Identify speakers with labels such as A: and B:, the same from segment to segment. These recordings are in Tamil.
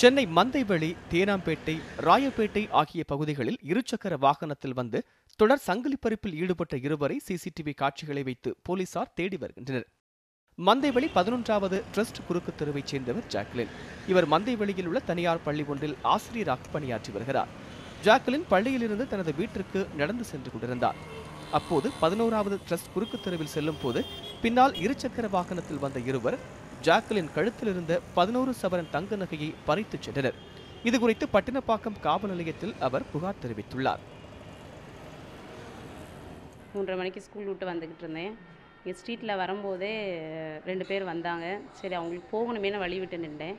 A: சென்னை மந்தைவெளி தேனாம்பேட்டை ராயப்பேட்டை ஆகிய பகுதிகளில் இருசக்கர வாகனத்தில் வந்து தொடர் சங்கிலி பறிப்பில் ஈடுபட்ட இருவரை சிசிடிவி காட்சிகளை வைத்து போலீசார் தேடி வருகின்றனர். மந்தைவெளி பதினொன்றாவது ட்ரஸ்ட் குறுக்கு தெருவைச் சேர்ந்தவர் ஜாக்லின். இவர் மந்தைவெளியில் உள்ள தனியார் பள்ளி ஒன்றில் ஆசிரியராக பணியாற்றி வருகிறார். ஜாக்லின் பள்ளியிலிருந்து தனது வீட்டிற்கு நடந்து சென்று கொண்டிருந்தார். அப்போது பதினோராவது ட்ரஸ்ட் குறுக்கு தெருவில் செல்லும் போது பின்னால் இருசக்கர வாகனத்தில் வந்த இருவர் ஜாக்லின் கழுத்தில் இருந்த பதினோரு சவரன் தங்க நகையை பறித்துச் சென்றனர். இதுகுறித்து பட்டினப்பாக்கம் காவல் நிலையத்தில் அவர் புகார் தெரிவித்துள்ளார்.
B: மூன்றரை மணிக்கு ஸ்கூல் விட்டு வந்துக்கிட்டு இருந்தேன். இங்கே ஸ்ட்ரீட்டில் வரும்போதே ரெண்டு பேர் வந்தாங்க. சரி அவங்களுக்கு போகணுமேனு வழி விட்டு நின்றேன்.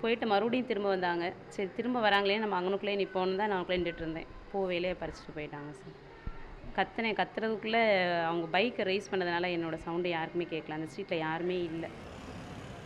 B: போயிட்டு மறுபடியும் திரும்ப வந்தாங்க. சரி திரும்ப வராங்களே நம்ம அங்கனுக்குள்ளே நிற்போன்னு தான் நான் அவங்களுக்குள்ளே நின்றுட்டு இருந்தேன். போவேலே பறிச்சுட்டு போயிட்டாங்க சார். கத்துனேன். கத்துறதுக்குள்ளே அவங்க பைக்கை ரைஸ் பண்ணதுனால என்னோடய சவுண்டு யாருக்குமே கேட்கல. அந்த ஸ்ட்ரீட்டில் யாருமே இல்லை.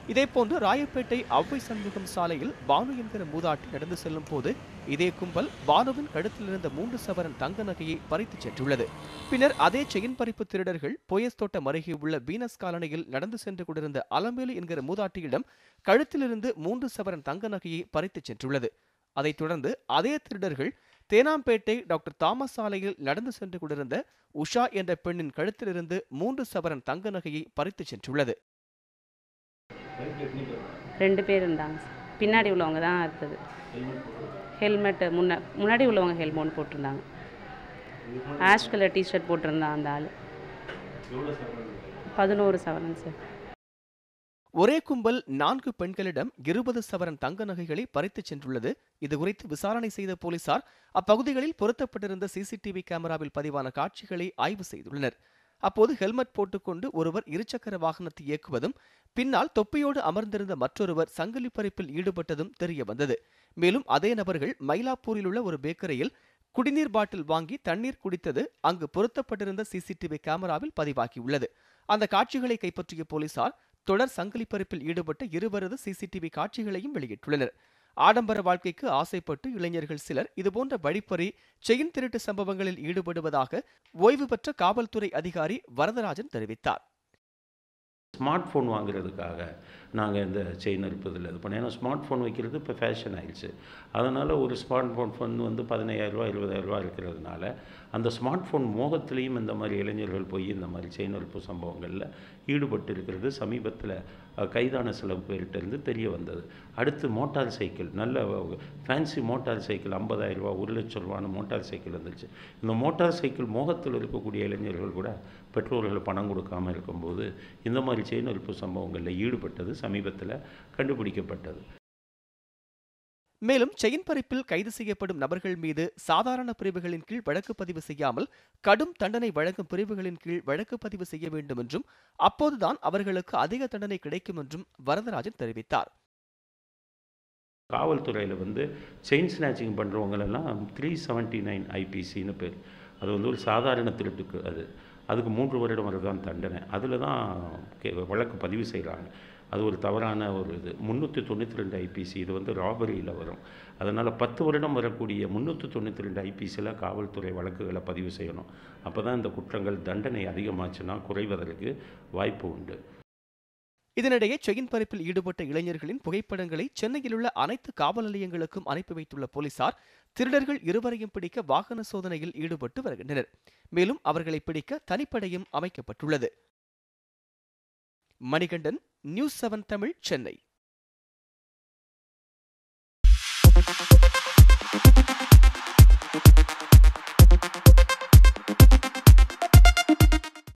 A: இதேபோன்று ராயப்பேட்டை அவ்வை சண்முகம் சாலையில் பானு என்கிற மூதாட்டி நடந்து செல்லும் போது இதே கும்பல் பானுவின் கழுத்திலிருந்த மூன்று சவரன் தங்க நகையை பறித்துச் சென்றுள்ளது. பின்னர் அதே செயின் பறிப்பு திருடர்கள் போயஸ் தோட்டம் அருகே உள்ள வீனஸ் காலனியில் நடந்து சென்று கொண்டிருந்த அலமேலு என்கிற மூதாட்டியிடம் கழுத்திலிருந்து மூன்று சவரன் தங்க நகையை பறித்துச் சென்றுள்ளது. அதைத் தொடர்ந்து அதே திருடர்கள் தேனாம்பேட்டை டாக்டர் தாமஸ் சாலையில் நடந்து சென்று கொண்டிருந்த உஷா என்ற பெண்ணின் கழுத்திலிருந்து மூன்று சவரன் தங்க நகையை பறித்துச் சென்றுள்ளது.
B: ரெண்டு பேர் இருந்தாங்க சார். பின்னாடி உள்ளவங்க தான் இருந்தது ஹெல்மெட்டு முன்ன முன்னாடி உள்ளவங்க ஹெல்மெட் போட்டிருந்தாங்க. ஆஷ் கலர் டிஷர்ட் போட்டிருந்தான் அந்த ஆள். பதினோரு சவரன் சார்.
A: ஒரே கும்பல் நான்கு பெண்களிடம் இருபது சவரன் தங்க நகைகளை பறித்துச் சென்றுள்ளது. இதுகுறித்து விசாரணை செய்த போலீசார் அப்பகுதிகளில் பொருத்தப்பட்டிருந்த சிசிடிவி கேமராவில் பதிவான காட்சிகளை ஆய்வு செய்துள்ளனர். அப்போது ஹெல்மெட் போட்டுக்கொண்டு ஒருவர் இருசக்கர வாகனத்தை இயக்குவதும் பின்னால் தொப்பியோடு அமர்ந்திருந்த மற்றொருவர் சங்கிலி பறிப்பில் ஈடுபட்டதும் தெரிய வந்தது மேலும் அதே நபர்கள் மயிலாப்பூரில் உள்ள ஒரு பேக்கரியில் குடிநீர் பாட்டில் வாங்கி தண்ணீர் குடித்தது அங்கு பொருத்தப்பட்டிருந்த சிசிடிவி கேமராவில் பதிவாகியுள்ளது. அந்த காட்சிகளை கைப்பற்றிய போலீசார் தொடர் சங்கிலி பறிப்பில் ஈடுபட்ட இருவரது சிசிடிவி காட்சிகளையும் வெளியிட்டுள்ளனர். ஆடம்பர வாழ்க்கைக்கு ஆசைப்பட்டு இளைஞர்கள் சிலர் இதுபோன்ற வழிப்பறி செயின் திருட்டு சம்பவங்களில் ஈடுபடுவதாக ஓய்வு பெற்ற காவல்துறை அதிகாரி வரதராஜன் தெரிவித்தார்.
C: ஸ்மார்ட் போன் வாங்குறதுக்காக நாங்கள் இந்த செயின் அறுப்பதில் இது பண்ணோம். ஏன்னா ஸ்மார்ட் ஃபோன் வைக்கிறது இப்போ ஃபேஷன் ஆயிடுச்சு. அதனால் ஒரு ஸ்மார்ட் ஃபோன் ஃபோன் வந்து பதினையாயிரரூவா இருபதாயிரரூவா இருக்கிறதுனால அந்த ஸ்மார்ட் ஃபோன் மோகத்துலேயும் இந்த மாதிரி இளைஞர்கள் போய் இந்த மாதிரி செயின் அறுப்பு சம்பவங்களில் ஈடுபட்டு இருக்கிறது சமீபத்தில் கைதான சில பேர்கிட்டருந்து தெரிய வந்தது. அடுத்து மோட்டார் சைக்கிள் நல்ல ஃபேன்சி மோட்டார் சைக்கிள் ஐம்பதாயிரரூவா ஒரு லட்ச ரூபான்னு மோட்டார் சைக்கிள் வந்துச்சு இந்த மோட்டார் சைக்கிள் மோகத்தில் இருக்கக்கூடிய இளைஞர்கள் கூட பெற்றோர்கள் பணம் கொடுக்காம இருக்கும்போது இந்த மாதிரி செயின் அறுப்பு சம்பவங்களில் ஈடுபட்டது. சமீபத்தில் கண்டுபிடிக்கப்பட்டது.
A: மேலும் செயின் பறிப்பில் கைது செய்யப்படும் நபர்கள் மீது சாதாரண பிரிவுகளின் கீழ் வழக்கு பதிவு செய்யாமல் கடும் தண்டனை வழங்கும் பிரிவுகளின் கீழ் வழக்கு பதிவு செய்ய வேண்டும் என்றும் அப்போதுதான் அவர்களுக்கு அதிக தண்டனை கிடைக்கும் என்றும் வரதராஜன் தெரிவித்தார்.
C: காவல்துறையில் வந்து செயின் ஸ்நாச்சிங் பண்ணுறவங்களெல்லாம் த்ரீ செவன்ட்டி நைன் ஐபிசின்னு பேர். அது வந்து ஒரு சாதாரண திருட்டுக்கு அது. அதுக்கு மூன்று வருடம் வரை தான் தண்டனை. அதில் தான் வழக்கு பதிவு செய்கிறாங்க அது ஒரு தவறான ஒரு இது. முந்நூற்றி தொண்ணூற்றி ரெண்டு ஐபிசி இது வந்து ராபரியில் வரும். அதனால் பத்து வருடம் வரக்கூடிய முந்நூற்றி தொண்ணூற்றி ரெண்டு ஐபிசியில் காவல்துறை வழக்குகளை பதிவு செய்யணும். அப்போ தான் இந்த குற்றங்கள் தண்டனை அதிகமாச்சுன்னா குறைவதற்கு வாய்ப்பு உண்டு.
A: இதனிடையே செயின் பறிப்பில் ஈடுபட்ட இளைஞர்களின் புகைப்படங்களை சென்னையில் உள்ள அனைத்து காவல் நிலையங்களுக்கும் அனுப்பி வைத்துள்ள போலீசார் திருடர்கள் இருவரையும் பிடிக்க வாகன சோதனையில் ஈடுபட்டு வருகின்றனர். மேலும் அவர்களை பிடிக்க தனிப்படையும் அமைக்கப்பட்டுள்ளது. Manikandan news seven Tamil Chennai.